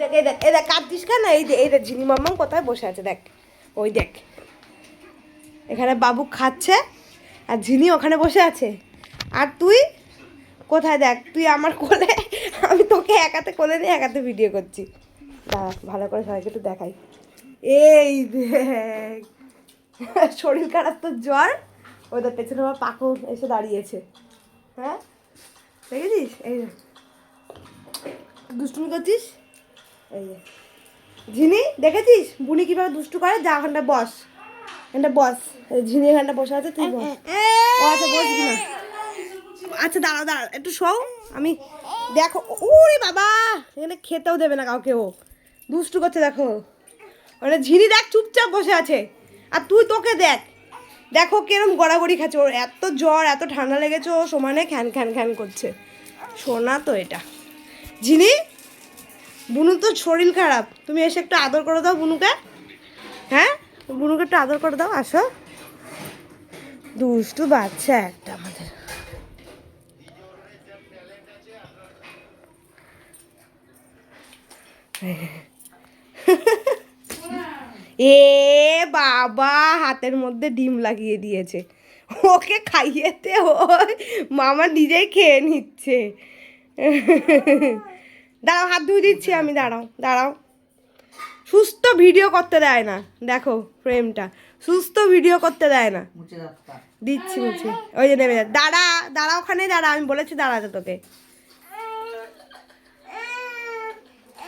দেখ, এই দেখ এই দেখ, কাঁদছিস কেন? এই দেখ এই দেখ ঝিনি মাম্মাম কোথায় বসে আছে, দেখ, ওই দেখ। এখানে বাবু খাচ্ছে, আর ঝিনি ওখানে বসে আছে। আর তুই? কোথায় দেখ, তুই আমার কোলে, আমি তোকে একাতে কোলে নিয়ে একাতে ভিডিও করছি। দাঁড়া, ভালো করে সবাইকে একটু দেখাই। এই দেখ, শরীর খারাপ তো জ্বর? ওদের পেছনে আমার পাকো এসে দাঁড়িয়েছে। হ্যাঁ? দেখেছিস? এই। দুষ্টুমি করছিস? যে। ঝিনি, দেখেছিস? বুনি কীভাবে দুষ্টু করে? যা ওখানটা বস। এখানটা বস। ঝিনি এখানটা বসে আছে, তুই বস। ও আচ্ছা বসবি না আচ্ছা দাঁড়াও দাঁড়াও একটু শোও। আমি দেখো, ওরে বাবা! এখানে খেতেও দেবে না কাউকে ও। দুষ্টু করছে, দেখো। মানে ঝিনি দেখ, চুপচাপ বসে আছে। আর তুই তোকে দেখ। দেখো কিরম গড়াগড়ি খাচ্ছে। ওর এত জ্বর, এত ঠান্ডা লেগেছে, ও সমানে খ্যান খ্যান খ্যান করছে। শোনা তো এটা। ঝিনি বুনু তো শরীর খারাপ। তুমি এসে একটু আদর করে দাও বুনুকে। হ্যাঁ? বুনুকে একটু আদর করে দাও, আসো। দুষ্টু বাচ্চা একটা আমাদের। এ বাবা, হাতের মধ্যে ডিম লাগিয়ে দিয়েছে। ওকে খাইয়েতে ওই মামা নিজেই খেয়ে নিচ্ছে। দাঁড়াও হাত ধুয়ে দিচ্ছি আমি দাঁড়াও দাঁড়াও। সুস্থ ভিডিও করতে দেয় না দেখো ফ্রেমটা। সুস্থ ভিডিও করতে দেয় না। দিচ্ছি মুছে। ওই যে নেমে দাঁড়া দাঁড়া ওখানে দাঁড়া আমি বলেছি দাঁড়াতে তোকে।